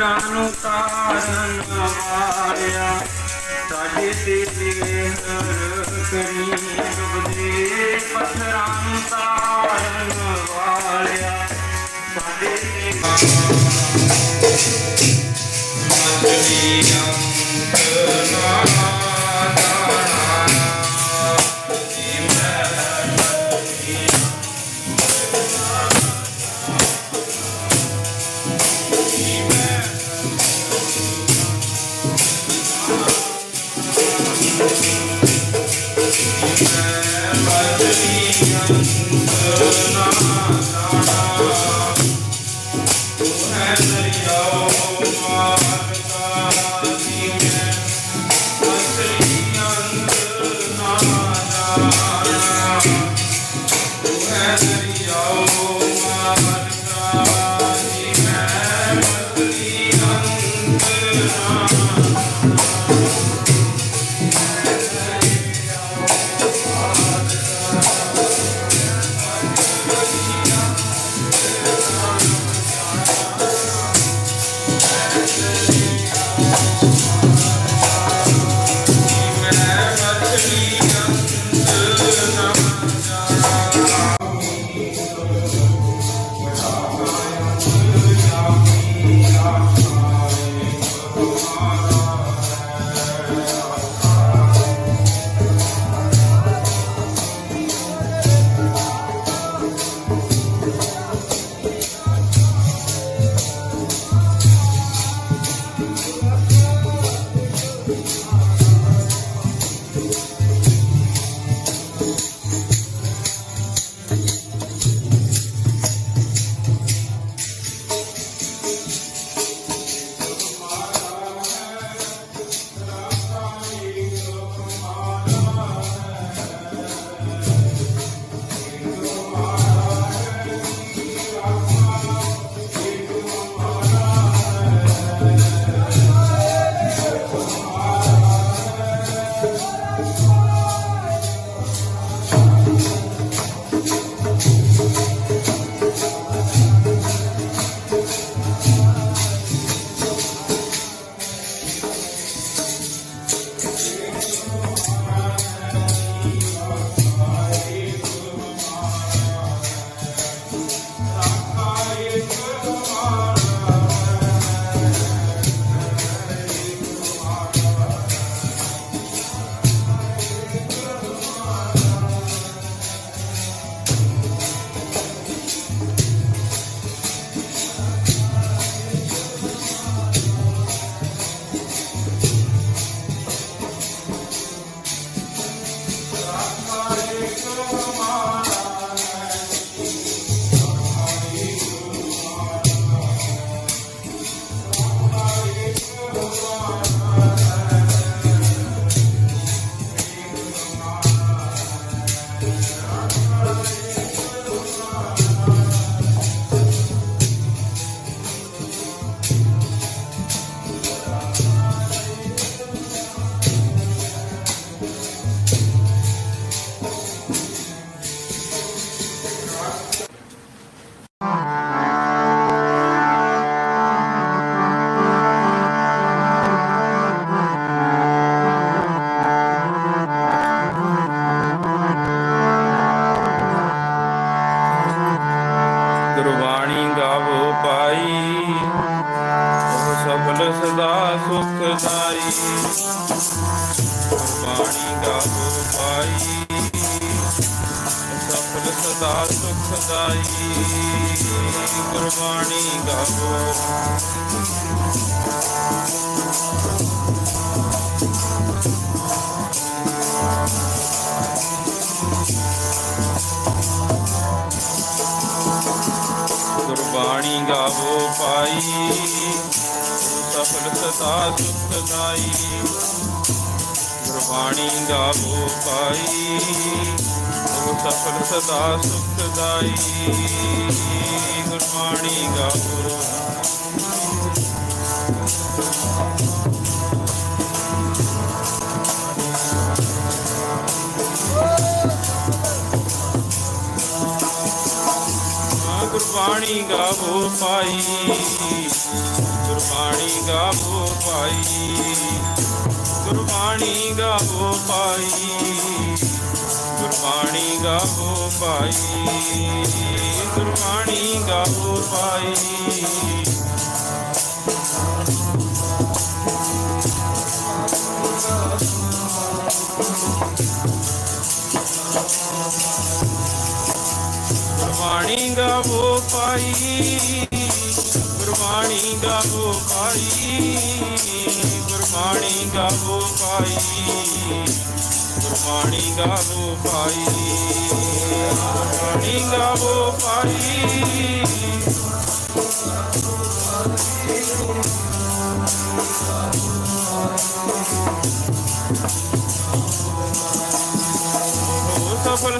ਪੱਥਰਾਂ ਨੂੰ ਤਾਰਨ ਵਾਲਿਆ ਸਾਡੇ ਤੇ ਮਿਹਰ ਗੁਰਬਾਣੀ ਸਫਲ ਸਦਾ ਸੁਖਦਾਈ ਗੁਰਬਾਣੀ ਗਾਵੋ ਪਾਈ। ਉਹ ਸਫਲ ਸਦਾ ਸੁਖਦਾਈ ਗੁਰਬਾਣੀ ਗਾਵੋ ਗੁਰਬਾਣੀ ਗਾਵੋ ਪਾਈ ਗੁਰਬਾਣੀ ਗਾਵੋ ਪਾਈ ਗੁਰਬਾਣੀ ਗਾਵੋ ਪਾਈ ਗੁਰਬਾਣੀ ਗਾਵੋ ਪਾਈ ਗੁਰਬਾਣੀ ਗਾਵੋ ਪਾਈ ਗੁਰਬਾਣੀ ਗਾਵੋ ਖਾਈ ਗੁਰਬਾਣੀ ਦਾ ਉਹ ਖਾਈ ਗੁਰਬਾਣੀ ਦਾ ਉਹ ਖਾਈ ਗੁਰਬਾਣੀ ਦਾ ਉਹ ਖਾਈ ਗੁਰਬਾਣੀ ਦਾ ਉਹ ਖਾਈ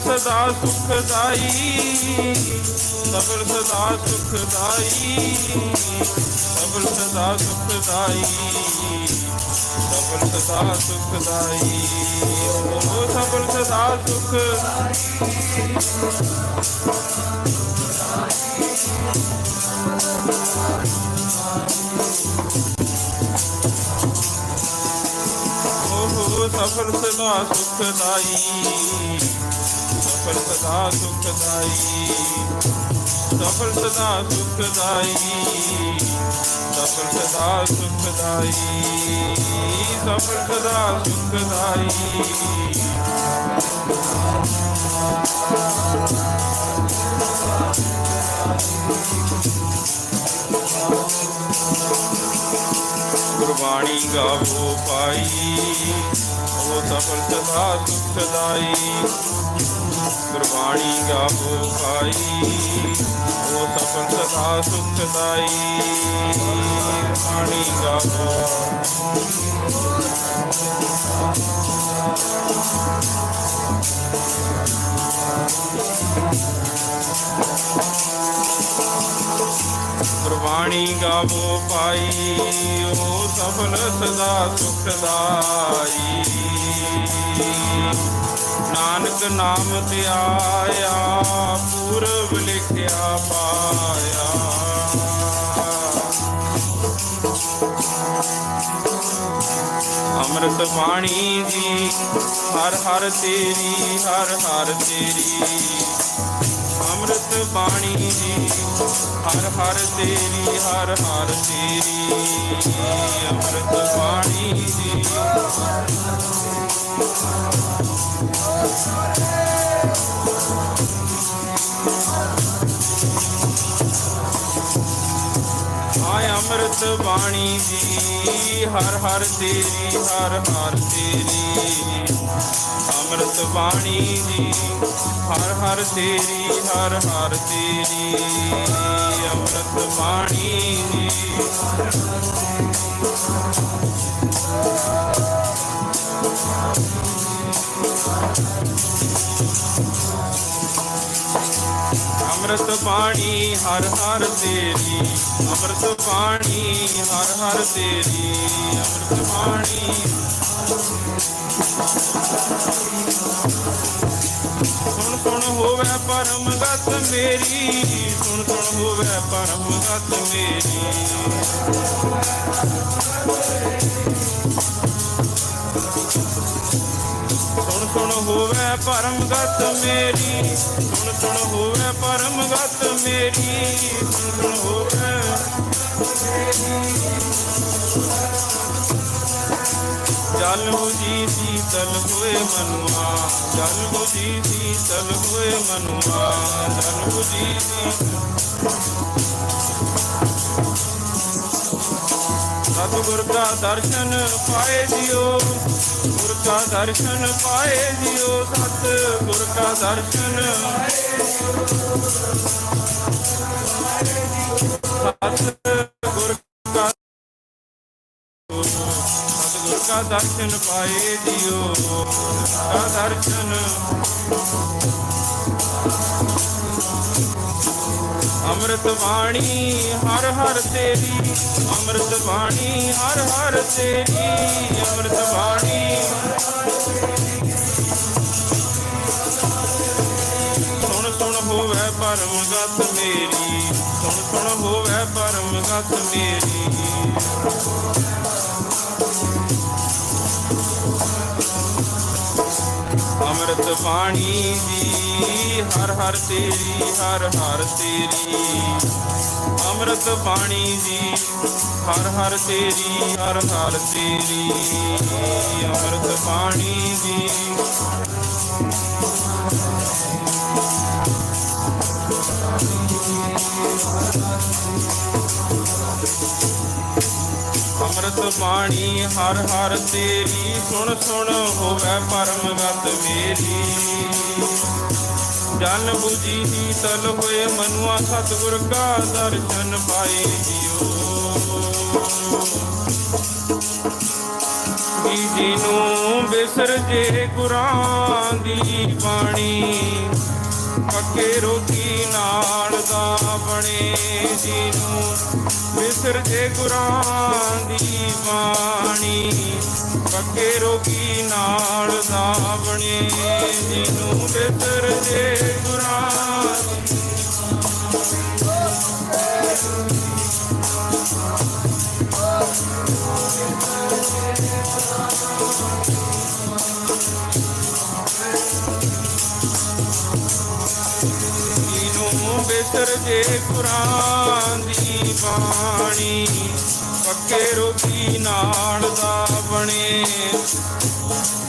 ਸਦਾ ਸੁਖਦਾਈ, ਸਬਰ ਸਦਾ ਸੁਖਦਾਈ, ਸਬਰ ਸਦਾ ਸੁਖਦਾਈ, ਸਬਰ ਸਦਾ ਸੁਖਦਾਈ ਹੋ ਸਬਰ ਸਦਾ ਸੁਖ ਹੋ ਸਬਰ ਸਦਾ ਸੁਖਦਾਈ ਸਫਲ ਸਦਾ ਸੁਖਦਾਈ ਸਫਲ ਸਦਾ ਸੁਖਦਾਈ ਸਫਲ ਸਦਾ ਸੁਖਦਾਈ ਸਫਲ ਸਦਾ ਸੁਖਦਾਈ ਗੁਰਬਾਣੀ ਗਾਵੋ ਪਾਈ ਉਹ ਸਫਲ ਸਦਾ ਸੁਖਦਾਈ ਗੁਰਬਾਣੀ ਗਾਵੋ ਪਾਈ ਉਹ ਸਫਲ ਸਦਾ ਸੁਖਦਾਈ ਗੁਰਬਾਣੀ ਗਾਵੋ ਗੁਰਬਾਣੀ ਗਾਵੋ ਪਾਈ ਉਹ ਸਫਲ ਸਦਾ ਸੁਖਦਾਈ ਨਾਨਕ ਨਾਮ ਤੇ ਆਇਆ, ਪੂਰਬ ਲਿਖਿਆ ਪਾਇਆ। ਅੰਮ੍ਰਿਤ ਬਾਣੀ ਜੀ ਹਰ ਹਰ ਤੇਰੀ, ਹਰ ਹਰ ਤੇਰੀ। ਅੰਮ੍ਰਿਤ ਬਾਣੀ ਜੀ ਹਰ ਹਰ ਤੇਰੀ, ਹਰ ਹਰ ਤੇਰੀ। ਅੰਮ੍ਰਿਤ ਬਾਣੀ ਜੀ ਅੰਮ੍ਰਿਤ ਬਾਣੀ ਜੀ, ਹਰ ਹਰ ਤੇਰੀ, ਹਰ ਹਰ ਤੇਰੀ। ਅੰਮ੍ਰਿਤ ਬਾਣੀ ਜੀ, ਹਰ ਹਰ ਤੇਰੀ, ਹਰ ਹਰ ਤੇਰੀ। ਅੰਮ੍ਰਿਤ ਬਾਣੀ ਜੀ ਅੰਮ੍ਰਿਤ ਬਾਣੀ ਹਰ ਹਰ ਤੇਰੀ। ਅੰਮ੍ਰਿਤ ਬਾਣੀ ਹਰ ਹਰ ਤੇਰੀ। ਅੰਮ੍ਰਿਤ ਬਾਣੀ ਸੁਣ ਸੁਣ ਹੋਵੇ ਪਰਮ ਗਤ ਮੇਰੀ। ਸੁਣ ਸੁਣ ਹੋਵੇ ਪਰਮ ਗਤ ਮੇਰੀ। ਸੁਣ ਸੁਣ ਹੋਵੇ ਪਰਮ ਗਤ ਮੇਰੀ। ਸੁਣ ਸੁਣ ਹੋਵੇ ਪਰਮ ਗਤ ਮੇਰੀ। ਸੁਣ ਸੁਣ ਹੋਵੇ ਜਲ ਜੀ ਸੀਤਲ ਹੋਏ ਮਨੁਆ। ਜਲ ਜੀ ਸੀਤਲ ਹੋਏ ਮਨੁਆ। ਜੀ ਬੁਝੀ ਸਤਿਗੁਰ ਦਾ ਦਰਸ਼ਨ ਪਾਏ ਜਿਓ ਗੁਰ ਕਾ ਦਰਸ਼ਨ ਪਾਏ ਜਿਓ ਸਤ ਗੁਰ ਦਰਸ਼ਨ ਸਤ ਗੁਰ ਸਤਿਗੁਰ ਕਾ ਦਰਸ਼ਨ ਪਾਏ ਜਿਓ ਕਾ ਦਰਸ਼ਨ ਅੰਮ੍ਰਿਤ ਬਾਣੀ, ਹਰ ਹਰ ਤੇਰੀ। ਅੰਮ੍ਰਿਤ ਬਾਣੀ, ਹਰ ਹਰ ਤੇਰੀ। ਅੰਮ੍ਰਿਤ ਬਾਣੀ। ਸੁਣ ਸੁਣ ਹੋਵੇ ਪਰਮ ਗਤ ਮੇਰੀ। ਸੁਣ ਸੁਣ ਹੋਵੇ ਪਰਮ ਗਤ ਮੇਰੀ। ਅੰਮ੍ਰਿਤ ਬਾਣੀ ਦੀ। ਹਰ ਹਰ ਤੇਰੀ, ਹਰ ਹਰ ਤੇਰੀ। ਅੰਮ੍ਰਿਤ ਬਾਣੀ ਦੀ। ਹਰ ਹਰ ਤੇਰੀ, ਹਰ ਹਰ ਤੇਰੀ। ਅੰਮ੍ਰਿਤ ਬਾਣੀ ਦੀ। ਅੰਮ੍ਰਿਤ ਬਾਣੀ, ਹਰ ਹਰ ਤੇਰੀ, ਸੁਣ ਸੁਣ ਹੋਵੇ ਪਰਮ ਗਤ ਮੇਰੀ। ਜਨ ਬੁਝੀ ਹੀ ਤਲ ਹੋਏ ਮਨੁਆ, ਸਤਿਗੁਰ ਕਾ ਦਰਸ਼ਨ ਪਾਏ ਜਿਉ। ਜੀ ਨੂੰ ਬਿਸਰ ਜੇ ਗੁਰਾਂ ਦੀ ਬਾਣੀ। ਪੱਕੇ ਰੋਗੀ ਨਾਲ ਦਾ ਬਣੇ ਜੀ ਨੂੰ ਬਿਸਰ ਜੇ ਗੁਰਾਂ ਦੀ ਬਾਣੀ। ਪੱਕੇ ਰੋਗੀ ਨਾਲ ਦਾ ਬਣੇ ਜੀ ਨੂੰ ਬਿਸਰ ਜੇ ਗੁਰਾਂ ਦੀ ਜੇ ਕੁਰਾਨ ਦੀ ਬਾਣੀ, ਪੱਕੇ ਰੋਗੀ ਨਾਲ ਦਾ ਬਣੇ।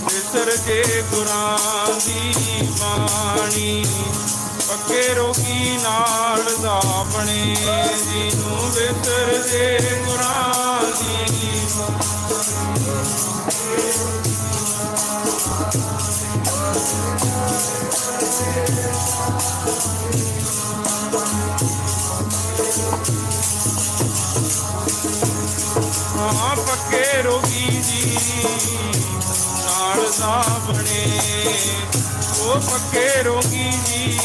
ਬਿਸਰ ਜੇ ਕੁਰਾਨ ਦੀ ਬਾਣੀ, ਪੱਕੇ ਰੋਗੀ ਨਾਲ ਦਾ ਬਣੇ। ਜਿਹਨੂੰ ਬਿਸਰ ਜੇ ਕੁਰਾਨ ਨਾਲ ਉਹ ਪੱਕੇ ਰੋਗੀ ਜੀ,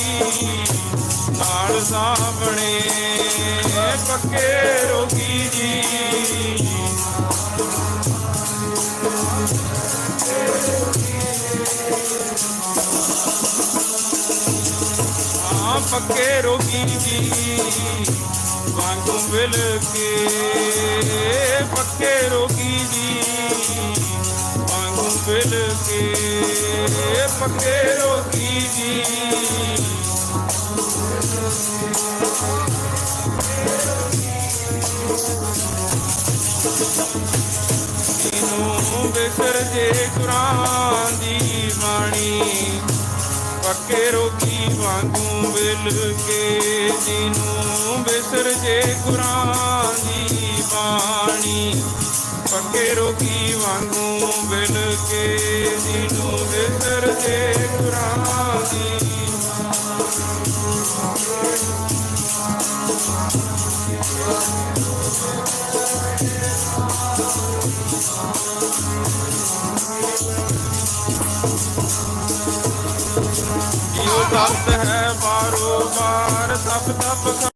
ਨਾਲ ਦਾ ਪੱਕੇ ਰੋਗੀ ਜੀ। ਹਾਂ, ਪੱਕੇ ਰੋਗੀ ਜੀ, ਵਾਂਗੂ ਮਿਲ ਕੇ। ਪੱਕੇ ਰੋਗੀ ਜੀ ਮਿਲ ਕੇ ਪੱਕੇ ਰੋਗੀ ਜੀ। ਨੂੰ ਬਿਸਰ ਜੇ ਕੁਰਾਨ ਦੀ ਬਾਣੀ, ਪੱਕੇ ਰੋਗੀ ਵਾਂਗੂ ਮਿਲ ਕੇ ਜਿਹਨੂੰ ਬਿਸਰ ਜੇ ਕੁਰਾਨ ਦੀ ਬਾਣੀ। ਪੱਕੇ ਰੋਗੀ ਵਾਂਗੂ ਮਿਲ ਕੇ ਜਿਹਨੂੰ ਬਿਸਰ ਜੇ ਕੁਰਾਨ ਦੀ ਜਿਉ ਤਪਤ ਹੈ ਬਾਰੋ ਬਾਰ, ਤਪ ਤਪ